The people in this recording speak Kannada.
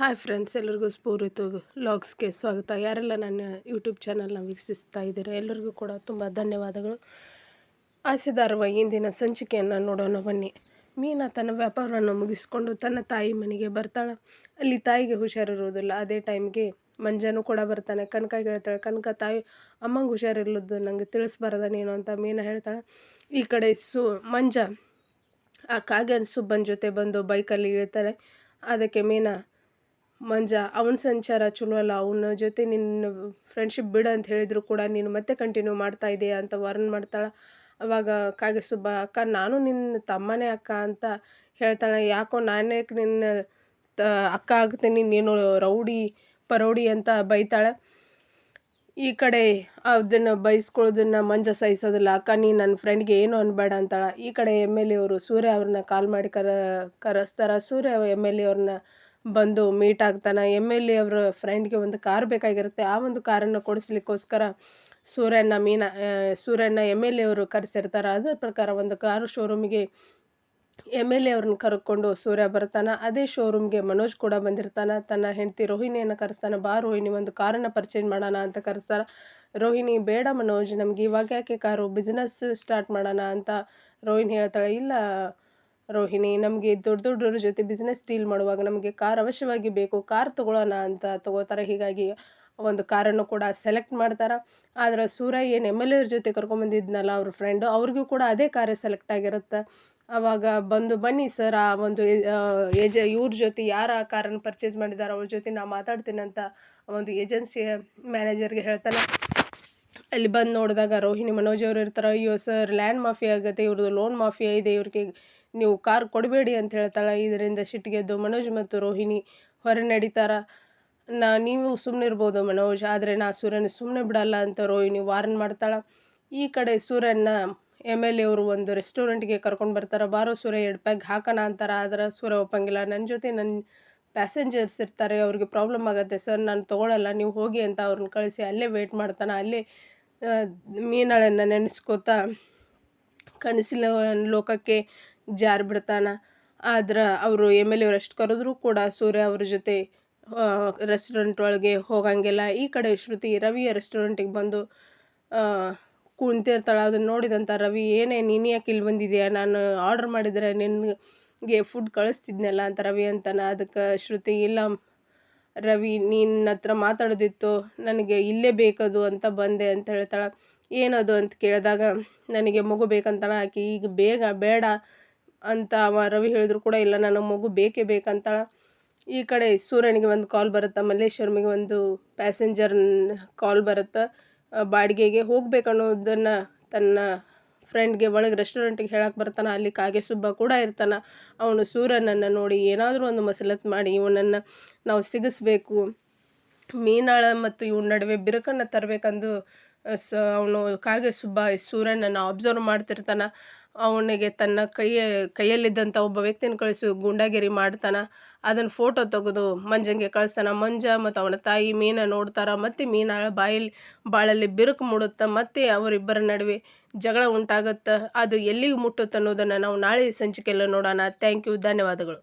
ಹಾಯ್ ಫ್ರೆಂಡ್ಸ್, ಎಲ್ಲರಿಗೂ ಸ್ಫೂರ್ತಿ ಲಾಗ್ಸ್ಗೆ ಸ್ವಾಗತ. ಯಾರೆಲ್ಲ ನನ್ನ ಯೂಟ್ಯೂಬ್ ಚಾನಲ್ನ ವೀಕ್ಷಿಸ್ತಾ ಇದ್ದೀರಾ, ಎಲ್ಲರಿಗೂ ಕೂಡ ತುಂಬ ಧನ್ಯವಾದಗಳು. ಆಸೆದಾರುವ ಇಂದಿನ ಸಂಚಿಕೆಯನ್ನು ನೋಡೋಣ, ಬನ್ನಿ. ಮೀನಾ ತನ್ನ ವ್ಯಾಪಾರವನ್ನು ಮುಗಿಸ್ಕೊಂಡು ತನ್ನ ತಾಯಿ ಮನೆಗೆ ಬರ್ತಾಳೆ. ಅಲ್ಲಿ ತಾಯಿಗೆ ಹುಷಾರಿರುವುದಿಲ್ಲ. ಅದೇ ಟೈಮ್ಗೆ ಮಂಜನೂ ಕೂಡ ಬರ್ತಾನೆ. ಕನಕ ಹೇಳ್ತಾಳೆ, ಕನಕ ತಾಯಿ, ಅಮ್ಮಂಗೆ ಹುಷಾರಿಲ್ಲದ್ದು ನನಗೆ ತಿಳಿಸ್ಬಾರ್ದ ನೀನು? ಅಂತ ಮೀನಾ ಹೇಳ್ತಾಳೆ. ಈ ಕಡೆ ಸು, ಮಂಜ, ಆ ಕಾಗೆ ಸುಬ್ಬನ ಜೊತೆ ಬಂದು ಬೈಕಲ್ಲಿ ಇಳಿತಾಳೆ. ಅದಕ್ಕೆ ಮೀನಾ ಮಂಜ, ಅವನ ಸಂಚಾರ ಚಲೋ ಅಲ್ಲ, ಅವನ ಜೊತೆ ನಿನ್ನ ಫ್ರೆಂಡ್ಶಿಪ್ ಬಿಡು ಅಂತ ಹೇಳಿದ್ರು ಕೂಡ ನೀನು ಮತ್ತೆ ಕಂಟಿನ್ಯೂ ಮಾಡ್ತಾ ಇದೆಯಾ ಅಂತ ವಾರ್ನ್ ಮಾಡ್ತಾಳೆ. ಅವಾಗ ಕಾಗೆ ಸುಬ್ಬ, ಅಕ್ಕ, ನಾನು ನಿನ್ನ ತಮ್ಮನೇ ಅಕ್ಕ ಅಂತ ಹೇಳ್ತಾಳೆ. ಯಾಕೋ ನಾನೇ ನಿನ್ನ ತ, ಅಕ್ಕ ಆಗ್ತೀನಿ, ನೀನು ರೌಡಿ ಪರೌಡಿ ಅಂತ ಬೈತಾಳೆ. ಈ ಕಡೆ ಅದನ್ನು ಬೈಸ್ಕೊಳ್ಳೋದನ್ನ ಮಂಜ ಸಹಿಸೋದಿಲ್ಲ. ಅಕ್ಕ ನೀ ನನ್ನ ಫ್ರೆಂಡ್ಗೆ ಏನು ಅನ್ಬೇಡ ಅಂತಾಳೆ. ಈ ಕಡೆ ಎಂ ಎಲ್ ಎ ಅವರು ಸೂರ್ಯ ಅವ್ರನ್ನ ಕಾಲ್ ಮಾಡಿ ಕರ, ಕರೆಸ್ತಾರೆ. ಸೂರ್ಯ ಎಂ ಎಲ್ ಎ ಅವ್ರನ್ನ ಬಂದು ಮೀಟ್ ಆಗ್ತಾನೆ. ಎಂ ಎಲ್ ಎ ಅವರ ಫ್ರೆಂಡ್ಗೆ ಒಂದು ಕಾರ್ ಬೇಕಾಗಿರುತ್ತೆ. ಆ ಒಂದು ಕಾರನ್ನು ಕೊಡಿಸ್ಲಿಕ್ಕೋಸ್ಕರ ಸೂರ್ಯನ ಮೀನ ಸೂರ್ಯನ ಎಂ ಎಲ್ ಎ ಅವರು ಕರೆಸಿರ್ತಾರೆ. ಅದರ ಪ್ರಕಾರ ಒಂದು ಕಾರು ಶೋರೂಮಿಗೆ ಎಂ ಎಲ್ ಎ ಅವ್ರನ್ನ ಕರ್ಕೊಂಡು ಸೂರ್ಯ ಬರ್ತಾನೆ. ಅದೇ ಶೋರೂಮ್ಗೆ ಮನೋಜ್ ಕೂಡ ಬಂದಿರ್ತಾನೆ. ತನ್ನ ಹೆಂಡತಿ ರೋಹಿಣಿಯನ್ನು ಕರೆಸ್ತಾನೆ. ಬಾ ರೋಹಿಣಿ, ಒಂದು ಕಾರನ್ನು ಪರ್ಚೇಸ್ ಮಾಡೋಣ ಅಂತ ಕರೆಸ್ತಾರೆ ರೋಹಿಣಿ, ಬೇಡ ಮನೋಜ್, ನಮ್ಗೆ ಇವಾಗ ಯಾಕೆ ಕಾರು ಬಿಸ್ನೆಸ್ ಸ್ಟಾರ್ಟ್ ಮಾಡೋಣ ಅಂತ ರೋಹಿಣಿ ಹೇಳ್ತಾಳೆ. ಇಲ್ಲ ರೋಹಿಣಿ, ನಮಗೆ ದೊಡ್ಡ ದೊಡ್ಡವ್ರ ಜೊತೆ ಬಿಸ್ನೆಸ್ ಡೀಲ್ ಮಾಡುವಾಗ ನಮಗೆ ಕಾರ್ ಅವಶ್ಯವಾಗಿ ಬೇಕು ಕಾರ್ ತೊಗೊಳ್ಳೋಣ ಅಂತ ತಗೋತಾರೆ. ಹೀಗಾಗಿ ಒಂದು ಕಾರನ್ನು ಕೂಡ ಸೆಲೆಕ್ಟ್ ಮಾಡ್ತಾರೆ. ಆದರೆ ಸೂರ್ಯ ಏನು ಎಂ ಎಲ್ ಎರ್ ಜೊತೆ ಕರ್ಕೊಂಬಂದಿದ್ನಲ್ಲ ಅವ್ರ ಫ್ರೆಂಡು ಅವ್ರಿಗೂ ಕೂಡ ಅದೇ ಕಾರೇ ಸೆಲೆಕ್ಟ್ ಆಗಿರುತ್ತೆ. ಆವಾಗ ಬಂದು ಬನ್ನಿ ಸರ್ ಆ ಒಂದು ಏಜ, ಇವ್ರ ಜೊತೆ ಯಾರು ಆ ಕಾರನ್ನು ಪರ್ಚೇಸ್ ಮಾಡಿದ್ದಾರೆ ಅವ್ರ ಜೊತೆ ನಾನು ಮಾತಾಡ್ತೀನಿ ಅಂತ ಒಂದು ಏಜೆನ್ಸಿಯ ಮ್ಯಾನೇಜರ್ಗೆ ಹೇಳ್ತಾನೆ. ಅಲ್ಲಿ ಬಂದು ನೋಡಿದಾಗ ರೋಹಿಣಿ ಮನೋಜ್ ಅವರು ಇರ್ತಾರೆ, ಅಯ್ಯೋ ಸರ್, ಲ್ಯಾಂಡ್ ಮಾಫಿಯಾ ಆಗುತ್ತೆ ಇವ್ರದ್ದು ಲೋನ್ ಮಾಫಿಯಾ ಇದೆ, ಇವ್ರಿಗೆ ನೀವು ಕಾರ್ ಕೊಡಬೇಡಿ ಅಂತ ಹೇಳ್ತಾಳೆ. ಇದರಿಂದ ಸಿಟ್ಟಿಗೆದ್ದು ಮನೋಜ್ ಮತ್ತು ರೋಹಿಣಿ ಹೊರ ನಡೀತಾರ. ನಾ, ನೀವು ಸುಮ್ಮನೆ ಇರ್ಬೋದು ಮನೋಜ್, ಆದರೆ ನಾ ಸೂರ್ಯನ ಸುಮ್ಮನೆ ಬಿಡಲ್ಲ ಅಂತ ರೋಹಿಣಿ ವಾರ್ನ್ ಮಾಡ್ತಾಳೆ. ಈ ಕಡೆ ಸೂರ್ಯನ ಎಂ ಎಲ್ ಅವರು ಒಂದು ರೆಸ್ಟೋರೆಂಟ್ಗೆ ಕರ್ಕೊಂಡು ಬರ್ತಾರೆ. ಬಾರೋ ಸೂರ್ಯ ಎರಡು ಪ್ಯಾಗ್ ಹಾಕೋಣ ಅಂತಾರೆ. ಆದರೆ ಸೂರ್ಯ ಒಪ್ಪಂಗಿಲ್ಲ. ನನ್ನ ಜೊತೆ ನನ್ನ ಪ್ಯಾಸೆಂಜರ್ಸ್ ಇರ್ತಾರೆ, ಅವ್ರಿಗೆ ಪ್ರಾಬ್ಲಮ್ ಆಗುತ್ತೆ ಸರ್, ನಾನು ತೊಗೊಳಲ್ಲ, ನೀವು ಹೋಗಿ ಅಂತ ಅವ್ರನ್ನ ಕಳಿಸಿ, ಅಲ್ಲೇ ವೆಯ್ಟ್ ಮಾಡ್ತಾನೆ. ಅಲ್ಲೇ ಮೀನಳನ್ನು ನೆನೆಸ್ಕೋತ ಕನಸಿನ ಲೋಕಕ್ಕೆ ಜಾರಿ ಬಿಡ್ತಾನೆ. ಆದ್ರೆ ಅವರು ಎಂ ಎಲ್ ಎ ರೆಸ್ಟ್ ಕರೆದ್ರೂ ಕೂಡ ಸೂರ್ಯ ಅವ್ರ ಜೊತೆ ರೆಸ್ಟೋರೆಂಟ್ ಒಳಗೆ ಹೋಗಂಗಿಲ್ಲ. ಈ ಕಡೆ ಶ್ರುತಿ ರವಿಯ ರೆಸ್ಟೋರೆಂಟಿಗೆ ಬಂದು ಕುಂತಿರ್ತಾಳೆ ಅದನ್ನು ನೋಡಿದಂಥ ರವಿ, ಏನೇ ನೀನು ಯಾಕೆ ಇಲ್ಲಿ ಬಂದಿದೆಯಾ? ನಾನು ಆರ್ಡ್ರ್ ಮಾಡಿದರೆ ನಿನಗೆ ಫುಡ್ ಕಳಿಸ್ತಿದ್ನಲ್ಲ ಅಂತ ರವಿ ಅಂತಾನೆ. ಅದಕ್ಕೆ ಶ್ರುತಿ, ಇಲ್ಲ ರವಿ ನಿನ್ನ ಹತ್ರ ಮಾತಾಡೋದಿತ್ತು, ನನಗೆ ಇಲ್ಲೇ ಬೇಕದು ಅಂತ ಬಂದೆ ಅಂತ ಹೇಳ್ತಾಳೆ. ಏನದು? ಅಂತ ಕೇಳಿದಾಗ, ನನಗೆ ಮಗು ಬೇಕಂತಾಳೆ. ಆಕೆ ಈಗ ಬೇಗ ಬೇಡ ಅಂತ ಅವ ರವಿ ಹೇಳಿದ್ರು ಕೂಡ ಇಲ್ಲ ನನಗೆ ಮಗು ಬೇಕೇ ಬೇಕಂತಾಳೆ. ಈ ಕಡೆ ಸೂರ್ಯನಿಗೆ ಒಂದು ಕಾಲ್ ಬರುತ್ತೆ, ಮಲ್ಲೇಶ್ವರಮಿಗೆ ಒಂದು ಪ್ಯಾಸೆಂಜರ್ ಕಾಲ್ ಬರುತ್ತೆ ಬಾಡಿಗೆಗೆ ಹೋಗ್ಬೇಕನ್ನೋದನ್ನು ತನ್ನ ಫ್ರೆಂಡ್ಗೆ ಒಳಗೆ ರೆಸ್ಟೋರೆಂಟಿಗೆ ಹೇಳಕ್ಕೆ ಬರ್ತಾನೆ, ಅಲ್ಲಿ ಕಾಗೆ ಸುಬ್ಬ ಕೂಡ ಇರ್ತಾನೆ. ಅವನು ಸೂರ್ಯನನ್ನು ನೋಡಿ ಏನಾದರೂ ಒಂದು ಮಸಲತ್ ಮಾಡಿ ಇವನನ್ನು ನಾವು ಸಿಗಿಸ್ಬೇಕು. ಮೀನಾಳ ಮತ್ತು ಇವ್ನ ನಡುವೆ ಬಿರುಕನ್ನು ತರಬೇಕಂದು ಸ ಅವನು ಕಾಗೆ ಸುಬ್ಬ, ಸೂರ್ಯನನ್ನು ಅಬ್ಸರ್ವ್ ಮಾಡ್ತಿರ್ತಾನೆ. ಅವನಿಗೆ ತನ್ನ ಕೈಯ ಕೈಯಲ್ಲಿದ್ದಂಥ ಒಬ್ಬ ವ್ಯಕ್ತಿನ ಕಳಿಸಿ, ಗುಂಡಾಗಿರಿ ಮಾಡ್ತಾನೆ. ಅದನ್ನು ಫೋಟೋ ತೆಗೆದು ಮಂಜಂಗೆ ಕಳಿಸ್ತಾನೆ. ಮಂಜ ಮತ್ತು ಅವನ ತಾಯಿ ಮೀನ ನೋಡ್ತಾರೆ. ಮತ್ತು ಮೀನ ಬಾಯಲ್ಲಿ ಬಾಳಲ್ಲಿ ಬಿರುಕು ಮೂಡುತ್ತೆ. ಮತ್ತು ಅವರಿಬ್ಬರ ನಡುವೆ ಜಗಳ ಉಂಟಾಗುತ್ತೆ. ಅದು ಎಲ್ಲಿಗೆ ಮುಟ್ಟುತ್ತೆ ಅನ್ನೋದನ್ನು ನಾವು ನಾಳೆ ಸಂಚಿಕೆಯಲ್ಲಿ ನೋಡೋಣ. ಥ್ಯಾಂಕ್ ಯು ಧನ್ಯವಾದಗಳು.